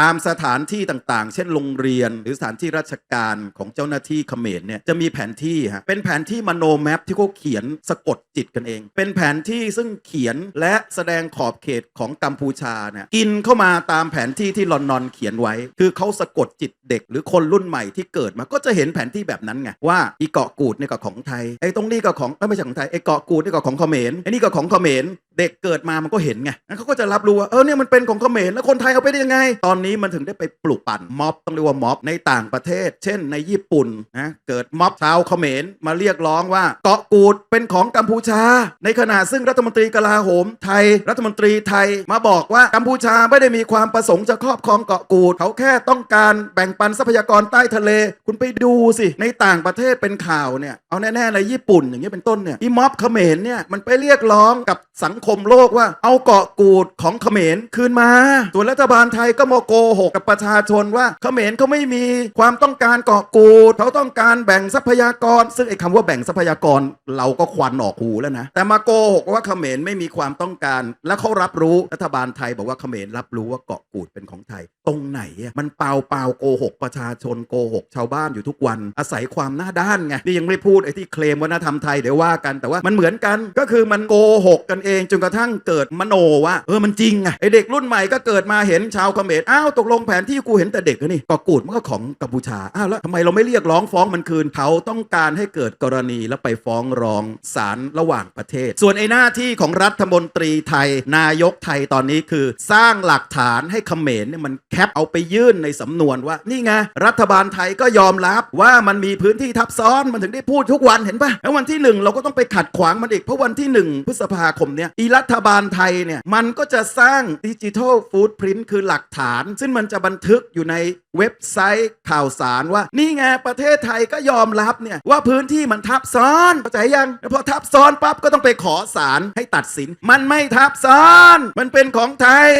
ตามสถานที่ต่างๆ เช่นโรงเรียน หรือสถานที่ราชการของเจ้าหน้าที่เขมรเนี่ยจะมีแผนที่ฮะเป็นแผนที่มโนแมปที่เขาเขียนสะกดจิตกันเอง เป็นแผนที่ซึ่งเขียนและแสดงขอบเขตของกัมพูชาเนี่ยกินเข้ามาตามแผนที่ที่ลอนนอนเขียนไว้ คือเขาสะกดจิตเด็ก หรือคนรุ่นใหม่ที่เกิดมาก็จะเห็นแผนที่แบบนั้นไงว่าอีเกาะกูดเนี่ยก็ของไทยไอ้ตรงนี้ก็ของไม่ใช่ของไทยไอ้เกาะกูดนี่ก็ของเขมรไอ้นี่ก็ของเขมร เด็กเกิดมามันก็เห็นไงงั้นเขาก็จะรับรู้ว่า เออเนี่ยมันเป็นของเขมรแล้วคนไทยเอาไปได้ยังไง ตอนนี้มันถึงได้ไปปลุกปั่นม็อบต้องเรียกว่าม็อบในต่างประเทศ เช่นในญี่ปุ่นนะเกิดม็อบชาวเขมรมาเรียกร้องว่าเกาะกูดเป็นของกัมพูชา ในขณะซึ่งรัฐมนตรีกลาโหมไทย รัฐมนตรีไทยมาบอกว่ากัมพูชาไม่ได้มีความประสงค์จะครอบครองเกาะกูด เขาแค่ต้องการแบ่งปันทรัพยากรใต้ทะเล คุณไปดูสิในต่างประเทศเป็นข่าวเนี่ยเอาแน่ๆเลยญี่ปุ่นอย่างเงี้ยเป็นต้นเนี่ยที่ม็อบเขมรเนี่ยมันไปเรียกร้องกับสังคมโลกว่าเอาเกาะกูดของเขมรคืนมา ส่วนรัฐบาลไทยก็มาโกหกกับประชาชนว่าเขมรเขาไม่มีความต้องการเกาะกูดเขาต้องการแบ่งทรัพยากร ซึ่งไอ้คำว่าแบ่งทรัพยากรเราก็ควันออกหูแล้วนะ แต่มาโกหกว่าเขมรไม่มีความต้องการ และเขารับรู้รัฐบาลไทยบอกว่าเขมรรับรู้ว่าเกาะกูดเป็นของไทยตรงไหนอะมันเปล่าเปล่าโกหกประชาชนโกหกชาวบ้านอยู่ทุกวัน อาศัยความหน้าด้านไงนี่ยังไม่พูดไอ้ที่เคลมวัฒนธรรมไทยเดี๋ยวว่ากันแต่ว่ามันเหมือนกันก็คือมันโกหกกันเองจนกระทั่งเกิดมโนว่าเออมันจริงไงไอเด็กรุ่นใหม่ก็เกิดมาเห็นชาวเขมรอ้าวตกลงแผนที่กูเห็นแต่เด็กนี่กาะกูดมันก็ของกัมพูชาอ้าวแล้วทำไมเราไม่เรียกร้องฟ้องมันคืนเขาต้องการให้เกิดกรณีแล้วไปฟ้องร้องศาลระหว่างประเทศ ส่วนไอ้หน้าที่ของรัฐมนตรีไทย นายกไทยตอนนี้คือ สร้างหลักฐานให้เขมรเนี่ยมันแคปเอาไปยื่นในสำนวนว่านี่ไงรัฐบาลไทยก็ยอมรับว่ามันมีพื้นที่ทับซ้อนมันถึงได้พูดทุกวันเห็นปะแล้ววันที่หนึ่งเราก็ต้องไปขัดขวางมันอีกเพราะวันที่หนึ่งพฤษภาคมเนี่ยอีรัฐบาลไทยเนี่ยมันก็จะสร้างดิจิทัลฟูดพิ้นคือหลักฐาน ซึ่งมันจะบันทึกอยู่ในเว็บไซต์ข่าวสารว่า นี่ไงประเทศไทยก็ยอมรับเนี่ยว่าพื้นที่มันทับซ้อนเข้าใจยังพอทับซ้อนปั๊บก็ต้องไปขอศาลให้ตัดสิน มันไม่ทับซ้อน มันเป็นของไทย